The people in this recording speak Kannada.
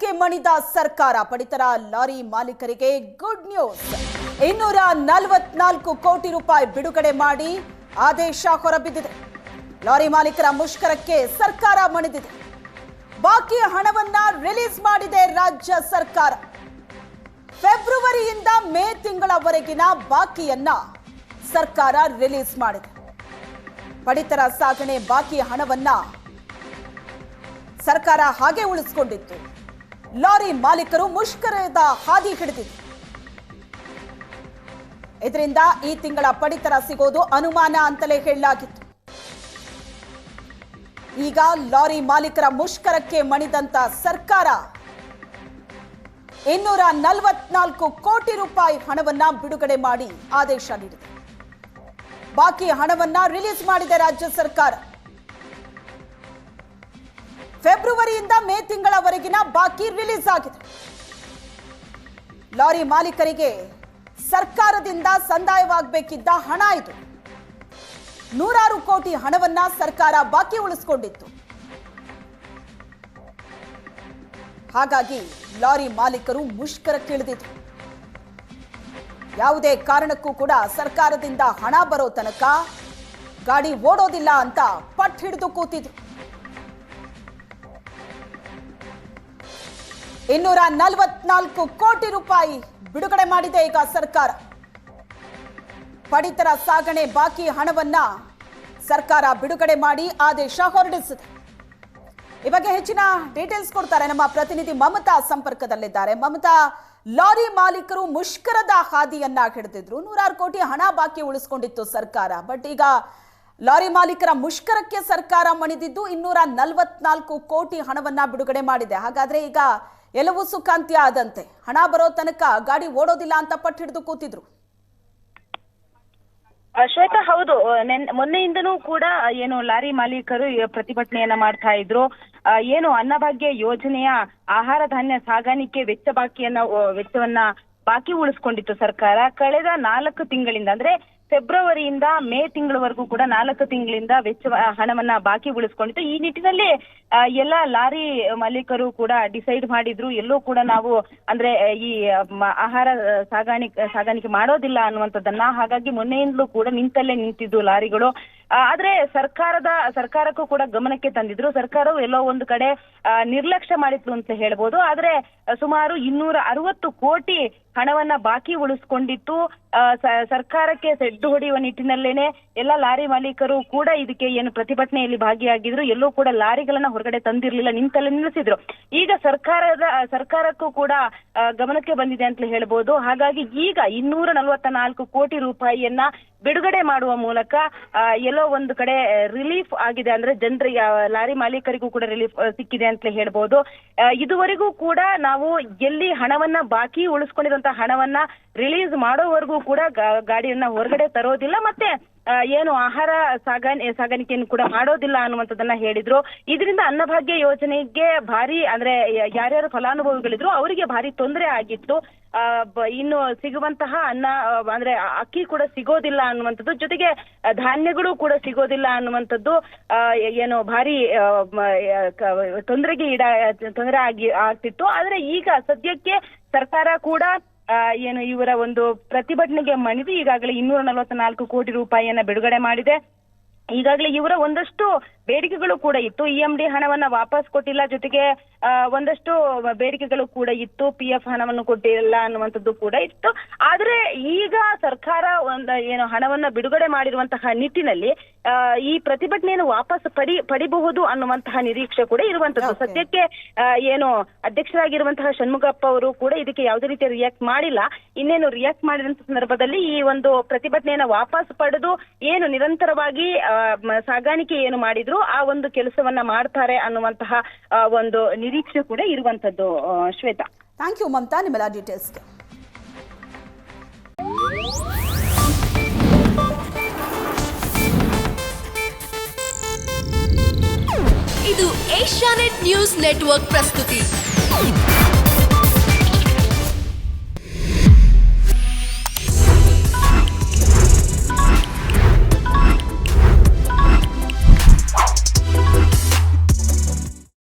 ಮುಷ್ಕರಕ್ಕೆ ಮಣಿದ ಸರ್ಕಾರ, ಪಡಿತರ ಲಾರಿ ಮಾಲೀಕರಿಗೆ ಗುಡ್ ನ್ಯೂಸ್ ಇನ್ನೂರ ನಲವತ್ನಾಲ್ಕು ಕೋಟಿ ರೂಪಾಯಿ ಬಿಡುಗಡೆ ಮಾಡಿ ಆದೇಶ ಹೊರಬಿದ್ದಿದೆ. ಲಾರಿ ಮಾಲೀಕರ ಮುಷ್ಕರಕ್ಕೆ ಸರ್ಕಾರ ಮಣಿದಿದೆ. ಬಾಕಿ ಹಣವನ್ನ ರಿಲೀಸ್ ಮಾಡಿದೆ ರಾಜ್ಯ ಸರ್ಕಾರ. ಫೆಬ್ರವರಿಯಿಂದ ಮೇ ತಿಂಗಳವರೆಗಿನ ಬಾಕಿಯನ್ನ ಸರ್ಕಾರ ರಿಲೀಸ್ ಮಾಡಿದೆ. ಪಡಿತರ ಸಾಗಣೆ ಬಾಕಿ ಹಣವನ್ನ ಸರ್ಕಾರ ಹಾಗೆ ಉಳಿಸಿಕೊಂಡಿತ್ತು. ಲಾರಿ ಮಾಲೀಕರು ಮುಷ್ಕರದ ಹಾದಿ ಹಿಡಿದಿದೆ. ಇದರಿಂದ ಈ ತಿಂಗಳ ಪಡಿತರ ಸಿಗೋದು ಅನುಮಾನ ಅಂತಲೇ ಹೇಳಲಾಗಿತ್ತು. ಈಗ ಲಾರಿ ಮಾಲೀಕರ ಮುಷ್ಕರಕ್ಕೆ ಮಣಿದಂತ ಸರ್ಕಾರ ಇನ್ನೂರ ನಲವತ್ನಾಲ್ಕು ಕೋಟಿ ರೂಪಾಯಿ ಹಣವನ್ನ ಬಿಡುಗಡೆ ಮಾಡಿ ಆದೇಶ ನೀಡಿದೆ. ಬಾಕಿ ಹಣವನ್ನ ರಿಲೀಸ್ ಮಾಡಿದೆ ರಾಜ್ಯ ಸರ್ಕಾರ. ಫೆಬ್ರವರಿಯಿಂದ ಮೇ ತಿಂಗಳವರೆಗಿನ ಬಾಕಿ ರಿಲೀಸ್ ಆಗಿದೆ. ಲಾರಿ ಮಾಲೀಕರಿಗೆ ಸರ್ಕಾರದಿಂದ ಸಂದಾಯವಾಗಬೇಕಿದ್ದ ಹಣ ಇದು. ನೂರಾರು ಕೋಟಿ ಹಣವನ್ನ ಸರ್ಕಾರ ಬಾಕಿ ಉಳಿಸಿಕೊಂಡಿತ್ತು. ಹಾಗಾಗಿ ಲಾರಿ ಮಾಲೀಕರು ಮುಷ್ಕರಕ್ಕಿಳಿದಿದ್ರು ಯಾವುದೇ ಕಾರಣಕ್ಕೂ ಕೂಡ ಸರ್ಕಾರದಿಂದ ಹಣ ಬರೋ ತನಕ ಗಾಡಿ ಓಡೋದಿಲ್ಲ ಅಂತ ಪಟ್ ಹಿಡಿದು ಕೂತಿದ್ರು. ಇನ್ನೂರ ನಲವತ್ನಾಲ್ಕು ಕೋಟಿ ರೂಪಾಯಿ ಬಿಡುಗಡೆ ಮಾಡಿದೆ ಈಗ ಸರ್ಕಾರ. ಪಡಿತರ ಸಾಗಣೆ ಬಾಕಿ ಹಣವನ್ನ ಸರ್ಕಾರ ಬಿಡುಗಡೆ ಮಾಡಿ ಆದೇಶ ಹೊರಡಿಸಿದೆ. ಈ ಬಗ್ಗೆ ಹೆಚ್ಚಿನ ಡೀಟೇಲ್ಸ್ ಕೊಡ್ತಾರೆ ನಮ್ಮ ಪ್ರತಿನಿಧಿ ಮಮತಾ ಸಂಪರ್ಕದಲ್ಲಿದ್ದಾರೆ. ಮಮತಾ, ಲಾರಿ ಮಾಲೀಕರು ಮುಷ್ಕರದ ಹಾದಿಯನ್ನ ಹಿಡಿದಿದ್ರು. ನೂರಾರು ಕೋಟಿ ಹಣ ಬಾಕಿ ಉಳಿಸ್ಕೊಂಡಿತ್ತು ಸರ್ಕಾರ. ಬಟ್ ಈಗ ಲಾರಿ ಮಾಲೀಕರ ಮುಷ್ಕರಕ್ಕೆ ಸರ್ಕಾರ ಮಣಿದಿದ್ದು ಇನ್ನೂರ ನಲವತ್ನಾಲ್ಕು ಕೋಟಿ ಹಣವನ್ನ ಬಿಡುಗಡೆ ಮಾಡಿದೆ. ಹಾಗಾದ್ರೆ ಈಗ ಎಲ್ಲವೂ ಸುಖಾಂತ್ಯ ಆದಂತೆ. ಹಣ ಬರೋ ತನಕ ಗಾಡಿ ಓಡೋದಿಲ್ಲ ಅಂತ ಪಟ್ಟು ಹಿಡಿದು ಕೂತಿದ್ರು. ಶ್ವೇತಾ ಹೌದು. ಮೊನ್ನೆಯಿಂದನೂ ಕೂಡ ಏನು ಲಾರಿ ಮಾಲೀಕರು ಪ್ರತಿಭಟನೆಯನ್ನ ಮಾಡ್ತಾ ಇದ್ರು. ಏನು ಅನ್ನಭಾಗ್ಯ ಯೋಜನೆಯ ಆಹಾರ ಧಾನ್ಯ ಸಾಗಾಣಿಕೆ ವೆಚ್ಚ ಬಾಕಿಯನ್ನ ವೆಚ್ಚವನ್ನ ಬಾಕಿ ಉಳಿಸ್ಕೊಂಡಿತ್ತು ಸರ್ಕಾರ. ಕಳೆದ ನಾಲ್ಕು ತಿಂಗಳಿಂದ ಅಂದ್ರೆ ಫೆಬ್ರವರಿಯಿಂದ ಮೇ ತಿಂಗಳವರೆಗೂ ಕೂಡ ನಾಲ್ಕು ತಿಂಗಳಿಂದ ವೆಚ್ಚ ಹಣವನ್ನ ಬಾಕಿ ಉಳಿಸ್ಕೊಂಡಿತ್ತು. ಈ ನಿಟ್ಟಿನಲ್ಲಿ ಎಲ್ಲಾ ಲಾರಿ ಮಾಲೀಕರು ಕೂಡ ಡಿಸೈಡ್ ಮಾಡಿದ್ರು. ಎಲ್ಲೂ ಕೂಡ ನಾವು, ಅಂದ್ರೆ, ಈ ಆಹಾರ ಸಾಗಾಣಿಕೆ ಸಾಗಾಣಿಕೆ ಮಾಡೋದಿಲ್ಲ ಅನ್ನುವಂಥದ್ದನ್ನ. ಹಾಗಾಗಿ ಮೊನ್ನೆಯಿಂದಲೂ ಕೂಡ ನಿಂತಲ್ಲೇ ನಿಂತಿದ್ದು ಲಾರಿಗಳು. ಆದ್ರೆ ಸರ್ಕಾರದ, ಸರ್ಕಾರಕ್ಕೂ ಕೂಡ ಗಮನಕ್ಕೆ ತಂದಿದ್ರು. ಸರ್ಕಾರವು ಎಲ್ಲೋ ಒಂದು ಕಡೆ ನಿರ್ಲಕ್ಷ್ಯ ಮಾಡಿತ್ತು ಅಂತ ಹೇಳ್ಬೋದು. ಆದ್ರೆ ಸುಮಾರು ಇನ್ನೂರ ಅರವತ್ತು ಕೋಟಿ ಹಣವನ್ನ ಬಾಕಿ ಉಳಿಸ್ಕೊಂಡಿತ್ತು. ಸರ್ಕಾರಕ್ಕೆ ಸೆಡ್ಡು ಹೊಡೆಯುವ ನಿಟ್ಟಿನಲ್ಲೇನೆ ಎಲ್ಲ ಲಾರಿ ಮಾಲೀಕರು ಕೂಡ ಇದಕ್ಕೆ ಏನು ಪ್ರತಿಭಟನೆಯಲ್ಲಿ ಭಾಗಿಯಾಗಿದ್ರು. ಎಲ್ಲೂ ಕೂಡ ಲಾರಿಗಳನ್ನ ಹೊರಗಡೆ ತಂದಿರ್ಲಿಲ್ಲ, ನಿಂತಲ್ಲೇ ನಿಲ್ಲಿಸಿದ್ರು. ಈಗ ಸರ್ಕಾರದ, ಸರ್ಕಾರಕ್ಕೂ ಕೂಡ ಗಮನಕ್ಕೆ ಬಂದಿದೆ ಅಂತ ಹೇಳ್ಬೋದು. ಹಾಗಾಗಿ ಈಗ ಇನ್ನೂರ ನಲವತ್ತ ನಾಲ್ಕು ಕೋಟಿ ರೂಪಾಯಿಯನ್ನ ಬಿಡುಗಡೆ ಮಾಡುವ ಮೂಲಕ ಎಲ್ಲೋ ಒಂದು ಕಡೆ ರಿಲೀಫ್ ಆಗಿದೆ ಅಂದ್ರೆ ಜನರಿಗೆ ಲಾರಿ ಮಾಲೀಕರಿಗೂ ಕೂಡ ರಿಲೀಫ್ ಸಿಕ್ಕಿದೆ ಅಂತ ಹೇಳ್ಬೋದು. ಇದುವರೆಗೂ ಕೂಡ ನಾವು ಎಲ್ಲಿ ಹಣವನ್ನ ಬಾಕಿ ಉಳಿಸ್ಕೊಂಡಿರುವಂತಹ ಹಣವನ್ನ ರಿಲೀಸ್ ಮಾಡೋವರೆಗೂ ಕೂಡ ಗಾಡಿಯನ್ನ ಹೊರಗಡೆ ತರೋದಿಲ್ಲ. ಮತ್ತೆ ಏನು ಆಹಾರ ಸಾಗಾಣಿ, ಸಾಗಾಣಿಕೆಯನ್ನು ಕೂಡ ಮಾಡೋದಿಲ್ಲ ಅನ್ನುವಂಥದ್ದನ್ನ ಹೇಳಿದ್ರು. ಇದರಿಂದ ಅನ್ನಭಾಗ್ಯ ಯೋಜನೆಗೆ ಭಾರಿ ಅಂದ್ರೆ ಯಾರ್ಯಾರು ಫಲಾನುಭವಿಗಳಿದ್ರು ಅವರಿಗೆ ಭಾರಿ ತೊಂದರೆ ಆಗಿತ್ತು. ಇನ್ನು ಸಿಗುವಂತಹ ಅನ್ನ, ಅಂದ್ರೆ ಅಕ್ಕಿ ಕೂಡ ಸಿಗೋದಿಲ್ಲ ಅನ್ನುವಂಥದ್ದು. ಜೊತೆಗೆ ಧಾನ್ಯಗಳು ಕೂಡ ಸಿಗೋದಿಲ್ಲ ಅನ್ನುವಂಥದ್ದು ಏನು ಭಾರಿ ತೊಂದರೆಗೆ ಈಡ, ತೊಂದರೆ ಆಗಿ ಆಗ್ತಿತ್ತು. ಆದ್ರೆ ಈಗ ಸದ್ಯಕ್ಕೆ ಸರ್ಕಾರ ಕೂಡ ಏನು, ಇವರ ಒಂದು ಪ್ರತಿಭಟನೆಗೆ ಮಣಿದು ಈಗಾಗಲೇ ಇನ್ನೂರ ನಲವತ್ನಾಲ್ಕು ಕೋಟಿ ರೂಪಾಯಿಯನ್ನ ಬಿಡುಗಡೆ ಮಾಡಿದೆ. ಈಗಾಗಲೇ ಇವರ ಒಂದಷ್ಟು ಬೇಡಿಕೆಗಳು ಕೂಡ ಇತ್ತು. ಇ ಎಂ ಡಿ ಹಣವನ್ನ ವಾಪಸ್ ಕೊಟ್ಟಿಲ್ಲ. ಜೊತೆಗೆ ಒಂದಷ್ಟು ಬೇಡಿಕೆಗಳು ಕೂಡ ಇತ್ತು ಪಿ ಎಫ್ ಹಣವನ್ನು ಕೊಟ್ಟಿಲ್ಲ ಅನ್ನುವಂಥದ್ದು ಕೂಡ ಇತ್ತು. ಆದ್ರೆ ಈಗ ಸರ್ಕಾರ ಒಂದ ಏನು ಹಣವನ್ನ ಬಿಡುಗಡೆ ಮಾಡಿರುವಂತಹ ನಿಟ್ಟಿನಲ್ಲಿ ಈ ಪ್ರತಿಭಟನೆಯನ್ನು ವಾಪಸ್ ಪಡಿ ಪಡಿಬಹುದು ಅನ್ನುವಂತಹ ನಿರೀಕ್ಷೆ ಕೂಡ ಇರುವಂತದ್ದು ಸದ್ಯಕ್ಕೆ ಏನು ಅಧ್ಯಕ್ಷರಾಗಿರುವಂತಹ ಷಣ್ಮುಗಪ್ಪ ಅವರು ಕೂಡ ಇದಕ್ಕೆ ಯಾವುದೇ ರೀತಿಯ ರಿಯಾಕ್ಟ್ ಮಾಡಿಲ್ಲ. ಇನ್ನೇನು ರಿಯಾಕ್ಟ್ ಮಾಡಿದಂತ ಸಂದರ್ಭದಲ್ಲಿ ಈ ಒಂದು ಪ್ರತಿಭಟನೆಯನ್ನ ವಾಪಸ್ ಪಡೆದು ಏನು ನಿರಂತರವಾಗಿ ಸಾಗಾಣಿಕೆ ಏನು ಮಾಡಿದ್ರು ಆ ಒಂದು ಕೆಲಸವನ್ನ ಮಾಡ್ತಾರೆ ಅನ್ನುವಂತಹ ಒಂದು ನಿರೀಕ್ಷೆ ಕೂಡ ಇರುವಂತದ್ದು ಶ್ವೇತಾ. ಥ್ಯಾಂಕ್ ಯು ಮಮತಾ ನಿಮ್ಮೆಲ್ಲ ಡೀಟೇಲ್ಸ್ಗೆ ಇದು ಏಷ್ಯಾನೆಟ್ ನ್ಯೂಸ್ ನೆಟ್ವರ್ಕ್ ಪ್ರಸ್ತುತಿ.